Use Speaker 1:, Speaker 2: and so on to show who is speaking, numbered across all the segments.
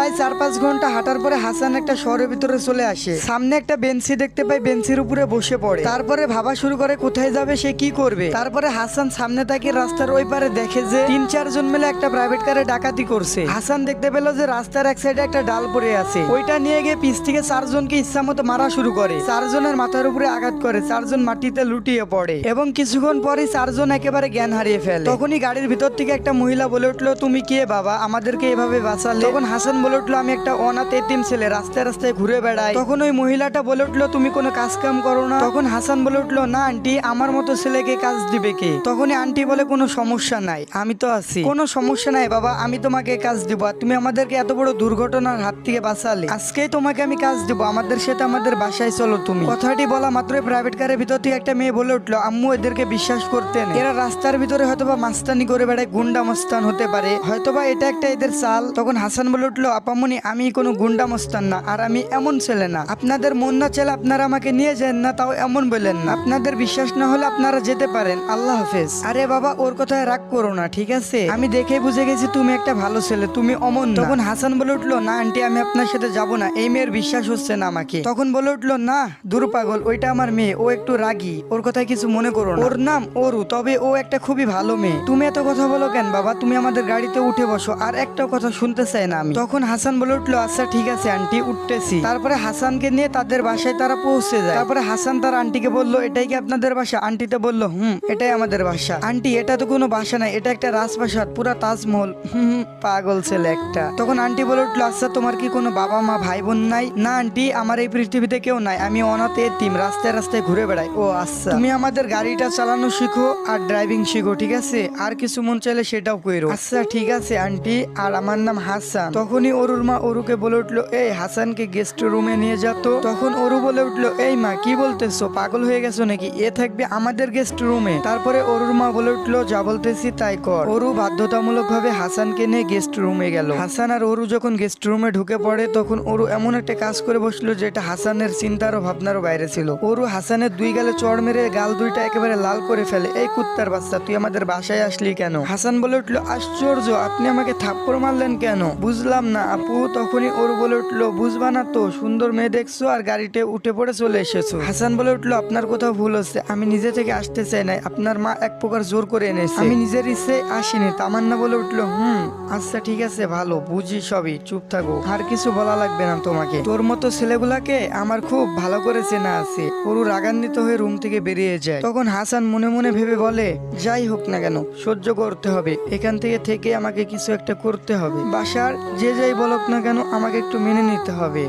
Speaker 1: প্রায় চার পাঁচ ঘণ্টা হাঁটার পরে হাসান একটা শহরের ভিতরে চলে আসে। সামনে একটা বেঞ্চি দেখতে পাই বেঞ্চির উপরে বসে পড়ে। তারপরে ভাবা শুরু করে, কোথায় যাবে, সে কি করবে? তারপরে হাসান সামনে তাকিয়ে রাস্তার ওই পারে দেখে যে তিন, চারজন মিলে একটা প্রাইভেট কারে ডাকাতি করছে। হাসান দেখতে পেল যে রাস্তার এক সাইডে একটা ডাল পড়ে আছে। ওইটা নিয়ে গিয়ে পিছ থেকে চারজনকে ইচ্ছা মতো মারা শুরু করে। চারজনের মাথার উপরে আঘাত করে, চারজন মাটিতে লুটিয়ে পড়ে এবং কিছুক্ষণ পরে চারজন একেবারে জ্ঞান হারিয়ে ফেলে। তখনই গাড়ির ভিতর থেকে একটা মহিলা বলে উঠল, তুমি কে বাবা? আমাদেরকে এভাবে বাঁচালে? তখন হাসান বলে উঠল, আমি একটা অনাথ এতিম ছেলে, রাস্তায় রাস্তায় ঘুরে বেড়াই। তখন ওই মহিলাটা বলে উঠল, তুমি কোনো কাজ কাম করো না। তখন হাসান বলে উঠল, না, আন্টি, আমার মতো ছেলেকে কাজ দিবে কে? তখনই আন্টি বলে, কোনো সমস্যা নাই, আমি তো আছি। কোনো সমস্যা নাই, বাবা, আমি তোমাকে কাজ দিব, আর তুমি আমাদেরকে এত বড় দুর্ঘটনার হাত থেকে বাঁচালে। আজকেই তোমাকে আমি কাজ দিব, আমাদের সাথে আমাদের বাসায় চলো তুমি। কথাটি বলা মাত্রই প্রাইভেট কারের ভিতর থেকে একটা মেয়ে বলে উঠল, আম্মু, এদেরকে বিশ্বাস করতেন এরা রাস্তার ভিতরে হয়তোবা মাস্তানি করে বেড়ায় গুন্ডা মস্তান হতে পারে। হয়তোবা এটা একটা এদের চাল। তখন হাসান বলে উঠল আপামনি আমি কোনো গুন্ডা মস্তান না, আর আমি এমন ছেলে না। আপনাদের মন না চাইলে আপনারা আমাকে নিয়ে যান না, তাও এমন বললেন না। আপনাদের বিশ্বাস না হলে আপনারা যেতে পারেন। আল্লাহ হাফেজ। আরে বাবা, ওর কথায় রাগ করো না, ঠিক আছে? আমি দেখে বুঝে গেছি তুমি একটা ভালো ছেলে, তুমি অমন তখন হাসান বলে উঠল, না, আন্টি, আমি আপনার সাথে যাব না, এই মেয়ের বিশ্বাস হচ্ছে না আমাকে। তখন বলে উঠল, না, দূর পাগল, ওইটা আমার মেয়ে, ও একটু রাগী, ওর কথায় কিছু মনে করো ওর নাম ওরু তবে ও একটা খুবই ভালো মেয়ে। তুমি এত কথা বলো কেন বাবা? তুমি আমাদের গাড়িতে উঠে বসো, আর একটা কথা শুনতে চাই না আমি। তখন হাসান বলে উঠল আচ্ছা ঠিক আছে, আন্টি, উঠতেছি। তারপরে হাসানকে নিয়ে তাদের বাসায় তারা পৌঁছে যায়। তারপরে হাসান তার আন্টিকে বলল, এটাই কি আপনাদের বাসা? আন্টিতে বলল, হুম, এটাই আমাদের বাসা। আন্টি, এটা তো কোনো বাসা নাই, এটা একটা রাজপ্রাসাদ, পুরা তাজমহল। হুম পাগল ছেলে একটা। তখন আন্টি বলে উঠল আচ্ছা তোমার কি কোনো বাবা মা ভাই বোন নাই? না, আন্টি, আমার এই পৃথিবীতে কেউ নাই, আমি অনাথ এতিম, রাস্তায় রাস্তায় ঘুরে বেড়াই। ও আচ্ছা। তুমি আমাদের গাড়িটা চালানো শিখো আর ড্রাইভিং শিখো, ঠিক আছে? আর কিছু মন চাইলে সেটাও কইরো আচ্ছা ঠিক আছে, আন্টি, আর আমার নাম হাসান। তখনই অরুর মা অরুকে বলে উঠল, এই হাসানকে গেস্ট রুমে নিয়ে যেত তখন অরু বলে উঠল, এই মা, কি বলতেছো? পাগল হয়ে গেছো নাকি? এ থাকবে আমাদের গেস্ট রুমে তারপরে অরুর মা বলে উঠল, যা বলতেছি তাই কর। অরু বাধ্যতামূলক ভাবে হাসানকে নিয়ে গেস্ট রুমে গেল। হাসান আর অরু যখন গেস্ট রুমে ঢুকে পড়ে, তখন অরু এমন একটা কাজ করে বসল যেটা হাসানের চিন্তার ও ভাবনারও বাইরে ছিল। অরু হাসানের দুই গালে চড় মেরে গাল দুইটা একেবারে লাল করে ফেলে, এই কুত্তার বাচ্চা, তুই আমাদের বাসায় আসলি কেন? হাসান বলে উঠল, আশ্চর্য, আপনি আমাকে থাপ্পড় মারলেন কেন? বুঝলাম না আপু, তখনই ওর বলে উঠল, বুঝবা না তো, সুন্দর মেয়ে দেখছ আর গাড়িতে উঠে পড়ে চলে এসেছ। হাসান বলে উঠল, আপনার কোথাও ভুল হচ্ছে, আমি নিজে থেকে আসতে চাই নাই, আপনার মা এক প্রকার জোর করে এনেছে। আমি নিজের ইচ্ছে আসিনি। তামান্না বলে উঠল, হুম আচ্ছা ঠিক আছে, ভালো, বুঝি সবই, চুপ থাকো, আর কিছু বলা লাগবে না তোমাকে। তোর মতো ছেলেগুলাকে আমার খুব ভালো করে চেনা আছে পুরো রাগান্বিত হয়ে রুম থেকে বেরিয়ে যায়। তখন হাসান মনে মনে ভেবে বলে, যাই হোক না কেন, সহ্য করতে হবে, এখান থেকে থেকে আমাকে কিছু একটা করতে হবে। বাসার যে যে যাই বলক না কেন আমাকে একটু মেনে নিতে হবে।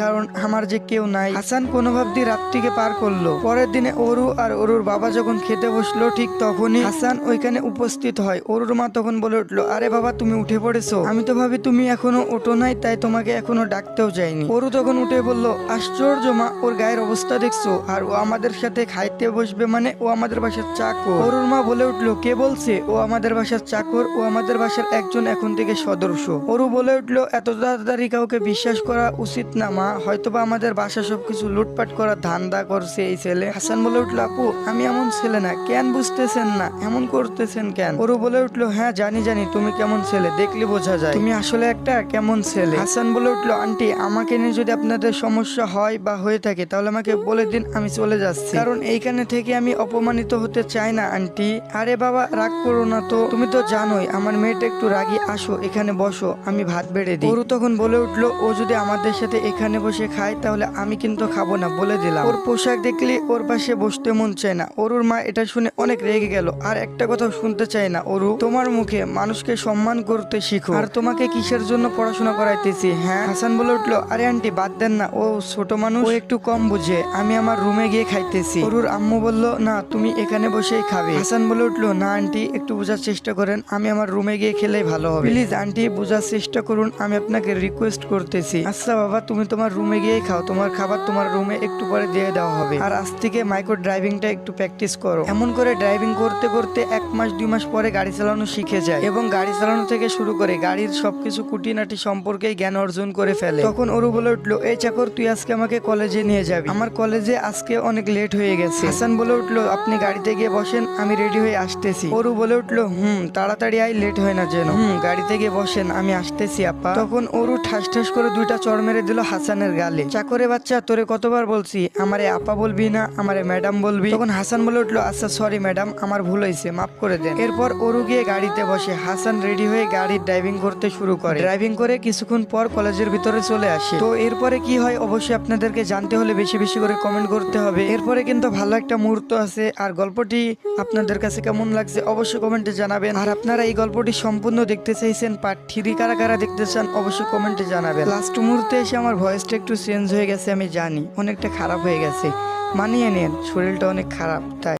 Speaker 1: কারণ আমার যে কেউ নাই। হাসান কোনোভাব দিয়ে রাত্রিকে পার করল। পরের দিনে অরু আর অরুর বাবা যখন খেতে বসল, ঠিক তখনই হাসান ওইখানে উপস্থিত হয়। অরুর মা তখন বলে উঠল, আরে বাবা, তুমি উঠে পড়েছো। আমি তো ভাবি তুমি এখনও ওঠো নাই, তাই তোমাকে এখনও ডাকতেও যায়নি। অরু তখন উঠে বলল, আশ্চর্য মা, ওর গায়ের অবস্থা দেখছ। আর ও আমাদের সাথে খাইতে বসবে মানে ও আমাদের বাসার চাকর। অরুর মা বলে উঠল, কে বলছে? ও আমাদের বাসার চাকর, ও আমাদের বাসার একজন এখন থেকে সদস্য। অরু বলে উঠল, এত তাড়াতাড়ি কাউকে বিশ্বাস করা উচিত না মা হয়তোবা আমাদের বাসা সবকিছু লুটপাট করার ধান্দা করছে এই ছেলে। হাসান বলে উঠল, আপু, আমি এমন ছেলে না, কেন বুঝতেছেন না? এমন করতেছেন কেন? অরু বলে উঠল হ্যাঁ জানি জানি, তুমি কেমন ছেলে, দেখলে বোঝা যায়। তুমি আসলে একটা কেমন ছেলে? হাসান বলে উঠল, আন্টি, আমাকে নিয়ে যদি আপনাদের সমস্যা হয় বা হয়ে থাকে, তাহলে আমাকে বলে দিন, আমি চলে যাচ্ছি। কারণ এইখানে থেকে আমি অপমানিত হতে চাই না, আন্টি। আরে বাবা, রাগ করো না তো। তুমি তো জানোই, আমার মেয়েটা একটু রাগি। আসো, এখানে বসো, আমি ভাত বেড়ে দিই। অরু তখন বলে উঠল, ও যদি আমাদের সাথে এখানে বসে খায় তাহলে আমি কিন্তু খাব না বলে দিলাম। ওর পোশাক দেখলে ওর পাশে বসতে মন চায় না। অরুর মা এটা শুনে অনেক রেগে গেল। আর একটা কথা শুনতে চায় না, অরু, তোমার মুখে মানুষকে সম্মান করতে শিখো। আর তোমাকে কিসের জন্য পড়াশোনা করাইতেছি হ্যাঁ? হাসান বলে উঠল, আরে আন্টি, বাদ দেন না, ও ছোট মানুষ, ও একটু কম বুঝে। আমি আমার রুমে গিয়ে খাইতেছি। অরুর আম্মু বলল, না, তুমি এখানে বসেই খাবে। হাসান বলে উঠল, না, আন্টি, একটু বোঝার চেষ্টা করেন, আমি আমার রুমে গিয়ে খেলে ভালো হবে। প্লিজ, আন্টি, বোঝার চেষ্টা করুন, আমি আপনাকে রিকোয়েস্ট করতেছি। আচ্ছা বাবা, তুমি তোমার তোমার রুমে গিয়েই খাও। তোমার খাবার তোমার রুমে একটু পরে দিয়ে দেওয়া হবে। আর আজ থেকে মাইক্রো ড্রাইভিংটা একটু প্র্যাকটিস করো। এমন করে ড্রাইভিং করতে করতে এক মাস, দুই মাস পরে গাড়ি চালানো শিখে যায় এবং গাড়ি চালানো থেকে শুরু করে গাড়ির সবকিছু কুটিনাটি সম্পর্কে জ্ঞান অর্জন করে ফেলে। তখন ওরু বলে উঠল এই চাকর, তুই আজকে আমাকে কলেজে নিয়ে যাবি। আমার কলেজে আজকে অনেক লেট হয়ে গেছে। হাসান বলে উঠল, আপনি গাড়িতে গিয়ে বসেন, আমি রেডি হয়ে আসতেছি। ওরু বলে উঠল, হুম, তাড়াতাড়ি আই লেট হয় না যেন। হুম, গাড়িতে গিয়ে বসেন, আমি আসতেছি, আপা। তখন ওরু ঠাস ঠাস করে দুইটা চড় মেরে দিল হাসানের গালে। চাকরে বাচ্চা, তোরে কতবার বলছি? আমারে আপা বলবি না, আমারে ম্যাডাম বলবি? তখন হাসান বলে উঠল আচ্ছা সরি ম্যাডাম, আমার ভুল হয়েছে, মাফ করে দেন। এরপর ওরু গিয়ে গাড়িতে বসে। হাসান রেডি হয়ে গাড়ির ড্রাইভিং করতে শুরু করে। ড্রাইভিং করে কিছুক্ষণ পর কলেজের ভিতরে চলে আসে। তো এরপরে কি হয়, অবশ্যই আপনাদেরকে জানতে হলে বেশি বেশি করে কমেন্ট করতে হবে। এরপরে কিন্তু ভালো একটা মুহূর্ত আছে। আর গল্পটি আপনাদের কাছে কেমন লাগছে, অবশ্যই কমেন্টে জানাবেন। আর আপনারা এই গল্পটি সম্পূর্ণ দেখতে চাইছেন পার্ট থ্রি কারা কারা দেখতে চান, অবশ্যই কমেন্টে জানাবেন। লাস্ট মুহূর্তে এসে আমার ভয়েসটা একটু চেঞ্জ হয়ে গেছে, আমি জানি। অনেকটা খারাপ হয়ে গেছে। মানিয়ে নেন, শরীরটা অনেক খারাপ, তাই।